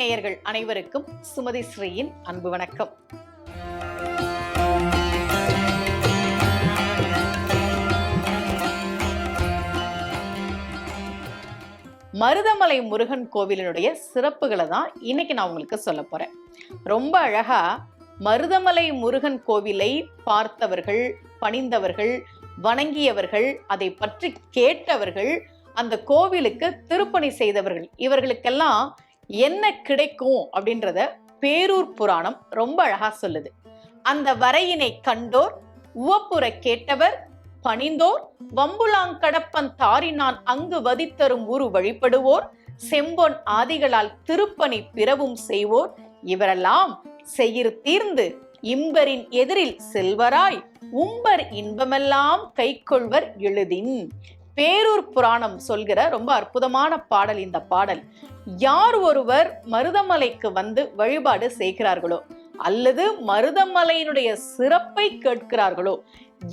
நேயர்கள் அனைவருக்கும் சுமதி ஸ்ரீயின் அன்பு வணக்கம். மருதமலை முருகன் கோவிலினுடைய சிறப்புகளை தான் இன்னைக்கு நான் உங்களுக்கு சொல்ல போறேன். ரொம்ப அழகா மருதமலை முருகன் கோவிலை பார்த்தவர்கள் பணிந்தவர்கள் வணங்கியவர்கள் அதை பற்றி கேட்டவர்கள் அந்த கோவிலுக்கு திருப்பணி செய்தவர்கள் இவர்களுக்கெல்லாம் என்ன கிடைக்கும் அப்படின்றத பேரூர் புராணம் ரொம்ப அழகா சொல்லுது. அந்த வரையினை கண்டோர் உவப்புற கேட்டவர் பணிந்தோர் வம்புலாங்கடப்பன் தாரினான் அங்கு வதித்தரும் ஊரு வழிபடுவோர் செம்பொன் ஆதிகளால் திருப்பணி பிறவும் செய்வோர் இவரெல்லாம் செயிர் தீர்ந்து இம்பரின் எதிரில் செல்வராய் உம்பர் இன்பமெல்லாம் கைக்கொள்வர் எழுதின். பேரூர் புராணம் சொல்கிற ரொம்ப அற்புதமான பாடல் இந்த பாடல். யார் ஒருவர் மருதமலைக்கு வந்து வழிபாடு செய்கிறார்களோ அல்லது மருதமலையினுடைய சிறப்பை கேட்கிறார்களோ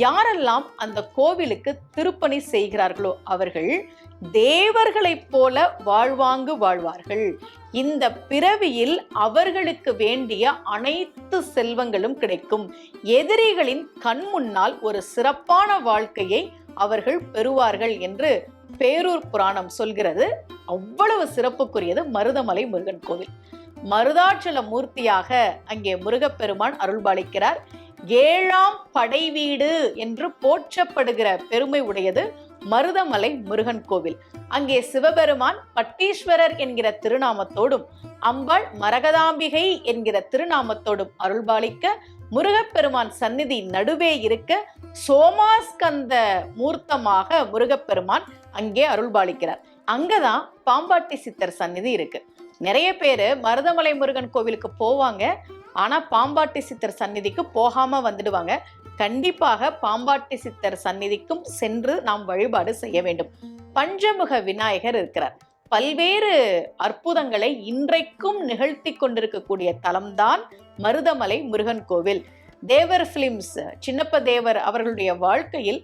யாரெல்லாம் அந்த கோவிலுக்கு திருப்பணி செய்கிறார்களோ அவர்கள் தேவர்களைப் போல வாழ்வாங்கு வாழ்வார்கள். இந்த பிறவியில் அவர்களுக்கு வேண்டிய அனைத்து செல்வங்களும் கிடைக்கும். எதிரிகளின் கண் முன்னால் ஒரு சிறப்பான வாழ்க்கையை அவர்கள் பெறுவார்கள் என்று பேரூர் புராணம் சொல்கிறது. அவ்வளவு சிறப்புக்குரியது மருதமலை முருகன் கோவில். மருதாச்சல மூர்த்தியாக அங்கே முருகப்பெருமான் அருள்பாலிக்கிறார். ஏழாம் படை வீடு என்று போற்றப்படுகிற பெருமை உடையது மருதமலை முருகன் கோவில். அங்கே சிவபெருமான் பட்டீஸ்வரர் என்கிற திருநாமத்தோடும் அம்பாள் மரகதாம்பிகை என்கிற திருநாமத்தோடும் அருள்பாலிக்க முருகப்பெருமான் சந்நிதி நடுவே இருக்க சோமாஸ்கந்த மூர்த்தமாக முருகப்பெருமான் அங்கே அருள்பாலிக்கிறார். அங்கதான் பாம்பாட்டி சித்தர் சந்நிதி இருக்கு. நிறைய பேர் மருதமலை முருகன் கோவிலுக்கு போவாங்க. ஆனா பாம்பாட்டி சித்தர் சந்நிதிக்கு போகாம வந்துடுவாங்க. கண்டிப்பாக பாம்பாட்டி சித்தர் சந்நிதிக்கும் சென்று நாம் வழிபாடு செய்ய வேண்டும். பஞ்சமுக விநாயகர் இருக்கிறார். பல்வேறு அற்புதங்களை இன்றைக்கும் நிகழ்த்தி கொண்டிருக்கக்கூடிய தலம்தான் மருதமலை முருகன் கோவில். தேவர் பிலிம்ஸ் சின்னப்ப தேவர் அவர்களுடைய வாழ்க்கையில்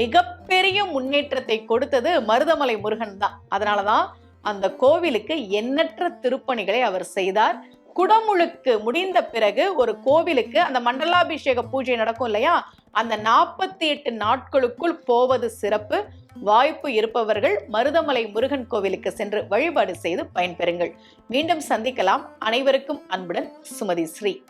மிகப்பெரிய முன்னேற்றத்தை கொடுத்தது மருதமலை முருகன் தான். அதனாலதான் அந்த கோவிலுக்கு எண்ணற்ற திருப்பணிகளை அவர் செய்தார். குடமுழுக்கு முடிந்த பிறகு ஒரு கோவிலுக்கு அந்த மண்டலாபிஷேக பூஜை நடக்கும் இல்லையா? அந்த நாற்பத்தி எட்டு நாட்களுக்குள் போவது சிறப்பு. வாய்ப்பு இருப்பவர்கள் மருதமலை முருகன் கோவிலுக்கு சென்று வழிபாடு செய்து பயன்பெறுங்கள். மீண்டும் சந்திக்கலாம். அனைவருக்கும் அன்புடன் சுமதி ஸ்ரீ.